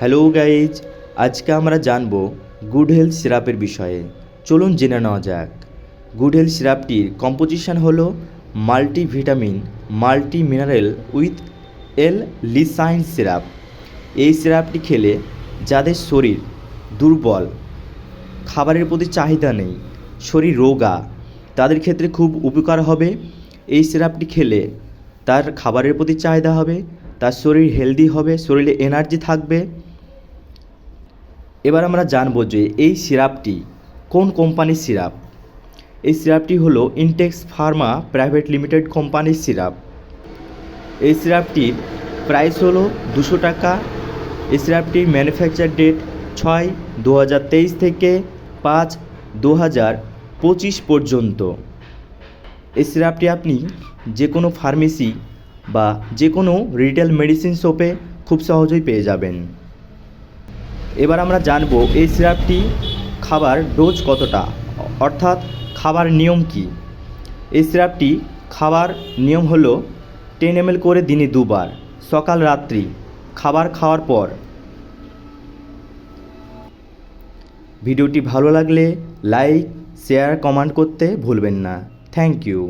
Hello guys, আজকে আমরা জানব গুড হেলথ সিরাপের বিষয়ে। চলুন জেনে নেওয়া যাক। গুড হেলথ সিরাপটির কম্পোজিশন হলো multivitamin multi mineral with L lysine syrup এই সিরাপটি খেলে যাদের শরীর দুর্বল, খাবারের প্রতি চাহিদা নেই, শরীর রোগা, তাদের ক্ষেত্রে খুব উপকার হবে। এই সিরাপটি খেলে তার খাবারের প্রতি চাহিদা হবে, তার শরীর হেলদি হবে, শরীরে এনার্জি থাকবে। এবার আমরা জানব যে এই সিরাপটি কোন কোম্পানির সিরাপ? এই সিরাপটি হলো ইনটেক্স ফার্মা প্রাইভেট লিমিটেড কোম্পানির সিরাপ। এই সিরাপটির প্রাইস হলো দুশো টাকা। এই সিরাপটির ম্যানুফ্যাকচার ডেট ছয় দু থেকে পাঁচ দু পঁচিশ পর্যন্ত। এই সিরাপটি আপনি যে কোনো ফার্মেসি বা যে কোনো রিটেল মেডিসিন শপে খুব সহজেই পেয়ে যাবেন। এবার আমরা জানব এই সিরাপটি খাবার ডোজ কতটা? অর্থাৎ খাবার নিয়ম কি? এই সিরাপটি খাবার নিয়ম হলো টেন এম করে দিনে দুবার, সকাল, রাত্রি, খাবার খাওয়ার পর। ভিডিওটি ভালো লাগলে লাইক, শেয়ার, কমেন্ট করতে ভুলবেন না। Thank you.